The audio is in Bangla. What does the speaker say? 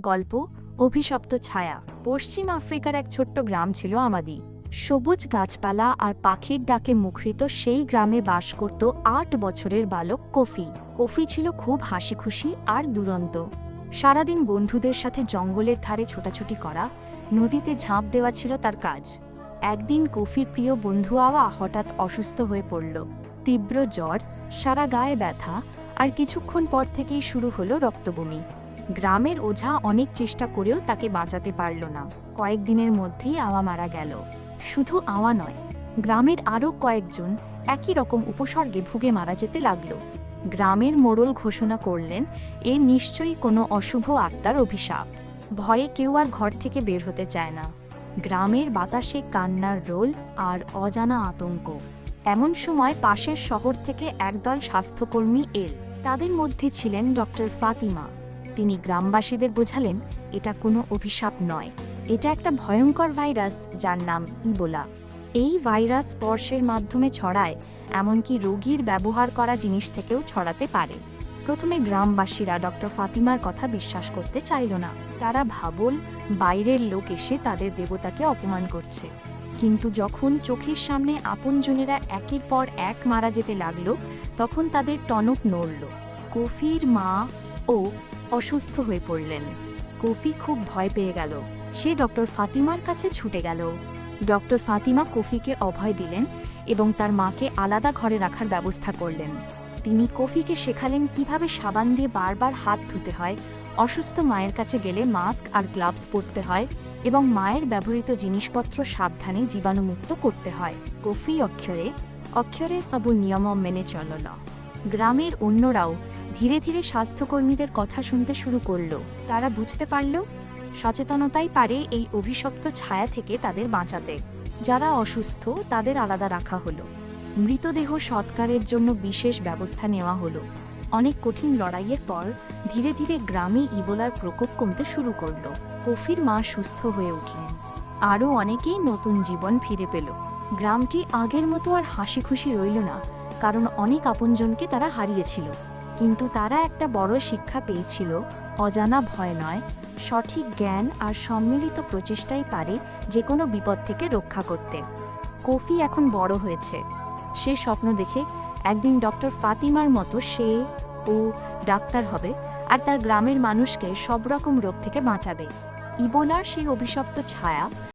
গল্প, অভিশপ্ত ছায়া। পশ্চিম আফ্রিকার এক ছোট্ট গ্রাম ছিল আমাদি। সবুজ গাছপালা আর পাখির ডাকে মুখরিত সেই গ্রামে বাস করত আট বছরের বালক কফি। কফি ছিল খুব হাসিখুশি আর দুরন্ত। সারাদিন বন্ধুদের সাথে জঙ্গলের ধারে ছোটাছুটি করা, নদীতে ঝাঁপ দেওয়া ছিল তার কাজ। একদিন কফির প্রিয় বন্ধু আওয়া হঠাৎ অসুস্থ হয়ে পড়ল। তীব্র জ্বর, সারা গায়ে ব্যথা আর কিছুক্ষণ পর থেকেই শুরু হলো রক্তবমি। গ্রামের ওঝা অনেক চেষ্টা করেও তাকে বাঁচাতে পারল না। কয়েকদিনের মধ্যেই আওয়া মারা গেল। শুধু আওয়া নয়, গ্রামের আরও কয়েকজন একই রকম উপসর্গে ভুগে মারা যেতে লাগল। গ্রামের মোড়ল ঘোষণা করলেন, এ নিশ্চয়ই কোনো অশুভ আত্মার অভিশাপ। ভয়ে কেউ আর ঘর থেকে বের হতে চায় না। গ্রামের বাতাসে কান্নার রোল আর অজানা আতঙ্ক। এমন সময় পাশের শহর থেকে একদল স্বাস্থ্যকর্মী এল। তাদের মধ্যে ছিলেন ডক্টর ফাতিমা। তিনি গ্রামবাসীদের বোঝালেন, এটা কোনো অভিশাপ নয়। এটা একটা ভয়ঙ্কর ভাইরাস যার নাম ইবোলা। এই ভাইরাস স্পর্শের মাধ্যমে ছড়ায়, এমনকি রোগীর ব্যবহার করা জিনিস থেকেও ছড়াতে পারে। প্রথমে গ্রামবাসীরা ডক্টর ফাতিমার কথা বিশ্বাস করতে চাইল না। তারা ভাবল, বাইরের লোক এসে তাদের দেবতাকে অপমান করছে। কিন্তু যখন চোখের সামনে আপনজনেরা একের পর এক মারা যেতে লাগল, তখন তাদের টনক নড়ল। কফির মা ও অসুস্থ হয়ে পড়লেন। কফি খুব ভয় পেয়ে গেল। সে ডক্টর ফাতিমার কাছে ছুটে গেল। ডক্টর ফাতিমা কফিকে অভয় দিলেন এবং তার মাকে আলাদা ঘরে রাখার ব্যবস্থা করলেন। তিনি কফিকে শেখালেন কীভাবে সাবান দিয়ে বারবার হাত ধুতে হয়, অসুস্থ মায়ের কাছে গেলে মাস্ক আর গ্লাভস পরতে হয় এবং মায়ের ব্যবহৃত জিনিসপত্র সাবধানে জীবাণুমুক্ত করতে হয়। কফি অক্ষরে অক্ষরে সবু নিয়ম মেনে চলল। গ্রামের অন্যরাও ধীরে ধীরে স্বাস্থ্যকর্মীদের কথা শুনতে শুরু করল। তারা বুঝতে পারল, সচেতনতাই পারে এই অভিশপ্ত ছায়া থেকে তাদের বাঁচাতে। যারা অসুস্থ, তাদের আলাদা রাখা হলো। মৃতদেহ সৎকারের জন্য বিশেষ ব্যবস্থা নেওয়া হলো। অনেক কঠিন লড়াইয়ের পর ধীরে ধীরে গ্রামে ইবোলার প্রকোপ কমতে শুরু করল। কফির মা সুস্থ হয়ে উঠলেন। আরও অনেকেই নতুন জীবন ফিরে পেল। গ্রামটি আগের মতো আর হাসি খুশি রইল না, কারণ অনেক আপনজনকে তারা হারিয়েছিল। কিন্তু তারা একটা বড় শিক্ষা পেয়েছিল, অজানা ভয় নয়, সঠিক জ্ঞান আর সম্মিলিত প্রচেষ্টাই পারে যে কোনো বিপদ থেকে রক্ষা করতে। কফি এখন বড় হয়েছে। সে স্বপ্ন দেখে একদিন ডক্টর ফাতিমার মতো সে ও ডাক্তার হবে আর তার গ্রামের মানুষকে সব রকম রোগ থেকে বাঁচাবে। ইবোলার সেই অভিশপ্ত ছায়া